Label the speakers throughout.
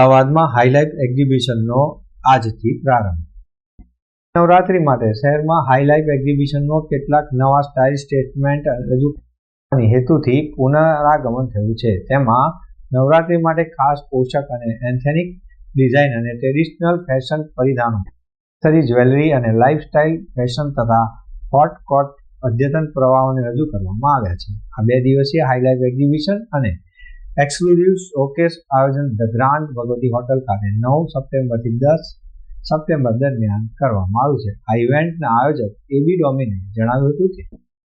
Speaker 1: અમદાવાદમાં હાઈલાઇટ એક્ઝિબિશનનો આજથી પ્રારંભ. નવરાત્રી માટે શહેરમાં હાઈલાઇફ એક્ઝિબિશનનો કેટલાક નવા સ્ટાઇલ સ્ટેટમેન્ટ રજૂ કરવાની હેતુથી પુનરાગમન થયું છે. તેમાં નવરાત્રી માટે ખાસ પોશાક અને એન્થેનિક ડિઝાઇન અને ટ્રેડિશનલ ફેશન પરિધાનો સરી જ્વેલરી અને લાઇફસ્ટાઇલ ફેશન તથા હોટ કોટ અદ્યતન પ્રવાહોને રજૂ કરવામાં આવ્યા છે. આ બે દિવસીય હાઈલાઇફ એક્ઝિબિશન અને એક્સક્લુઝિવ શોકેસ આયોજન ધ ગ્રાન્ડ ભગવતી હોટલ ખાતે નવ સપ્ટેમ્બરથી દસ સપ્ટેમ્બર દરમિયાન કરવામાં આવ્યું છે. આ ઇવેન્ટના આયોજક એબી ડોમિને જણાવ્યું હતું કે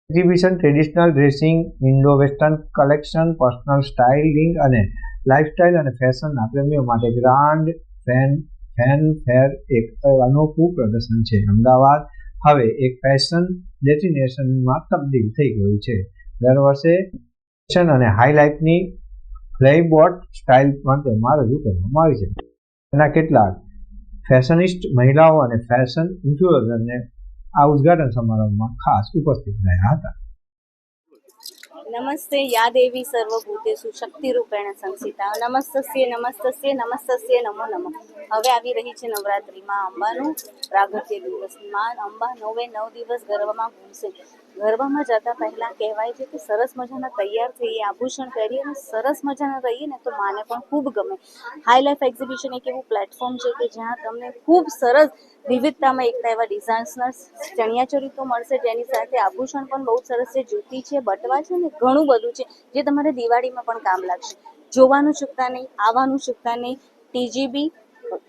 Speaker 1: exhibition traditional dressing, Indo western collection, personal styling અને લાઇફસ્ટાઇલ અને ફેશનના પ્રેમીઓ માટે ગ્રાન્ડ ફેન ફેન ફેર એક અનોખું પ્રદર્શન છે. અમદાવાદ હવે એક ફેશન ડેસ્ટિનેશનમાં તબદીલ થઈ ગયું છે. દર વર્ષે ફેશન અને હાઇલાઇટની ફ્લેયબોટ સ્ટાઇલ પણ તેમાં રજૂ કરવામાં આવી છે. તેના કેટલાક ફેશનિસ્ટ મહિલાઓ અને ફેશન ઇન્ફ્લુએન્સરને આ ઉદઘાટન સમારંભમાં ખાસ ઉપસ્થિત રહ્યા હતા.
Speaker 2: નમસ્તે યા દેવી શક્તિ રૂપેણ સંસિતા. નમસ્તસ્ય નમસ્તસ્ય નમસ્તસ્ય, નમો નમઃ. હવે આવી રહી છે નવરાત્રિમાં અંબાનું પ્રાગટ્ય દિવસમાં અંબા નવે નવ દિવસ ગરબામાં ઘૂમશે ગરબામાં જતા પહેલા કહેવાય છે કે સરસ મજાના તૈયાર થઈએ, આભૂષણ પહેરીએ અને સરસ મજાના રહીએ ને તો માને પણ ખૂબ ગમે. હાઈ લાઈફ એક્ઝિબિશન એક એવું પ્લેટફોર્મ છે કે જ્યાં તમને ખૂબ સરસ વિવિધતામાં એકતા એવા ડિઝાઇન્સના ચણિયાચોરી તો મળશે. જેની સાથે આભૂષણ પણ બહુ સરસ છે જૂતી છે, બટવા છે ને ઘણું બધું છે, જે તમારે દિવાળીમાં પણ કામ લાગશે. જોવાનું ચૂકતા નહીં, આવવાનું ચૂકતા નહીં. ટીજીબી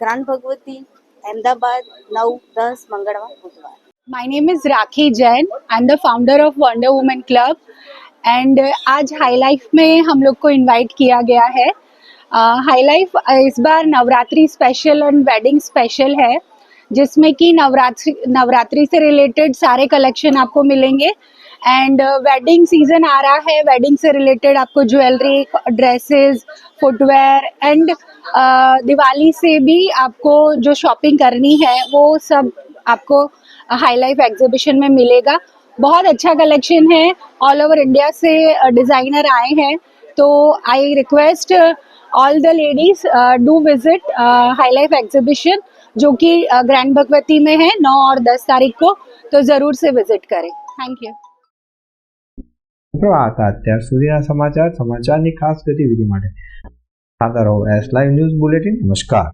Speaker 2: ગ્રાન્ડ ભગવતી અહેમદાબાદ નવ, દસ, મંગળવાર, બુધવાર.
Speaker 3: My name is Rakhi Jain. I'm the founder of Wonder Woman Club. And आज हाई लाइफ में हम लोग को इनवाइट किया गया है हाई uh, लाइफ इस बार Navratri special and wedding special है जिसमें कि नवरात्रि नवरात्रि से रिलेटेड सारे कलेक्शन आपको मिलेंगे एंड वेडिंग सीज़न आ रहा है वेडिंग से रिलेटेड आपको jewellery dresses footwear and Diwali से भी आपको जो शॉपिंग करनी है वो सब आपको हाई लाइफ एग्जीबिशन में मिलेगा बहुत अच्छा कलेक्शन है ऑल ओवर इंडिया से डिज़ाइनर आए हैं तो I request all the ladies do visit High Life exhibition जो कि ग्रैंड भगवती में है 9 और 10 तारीख को तो ज़रूर से विजिट करें थैंक यू
Speaker 1: મિત્રો આ હતા અત્યાર સુધીના સમાચાર સમાચારની ખાસ ગતિવિધિ માટે સાંતા રહો એસ લાઈવ ન્યૂઝ બુલેટિન નમસ્કાર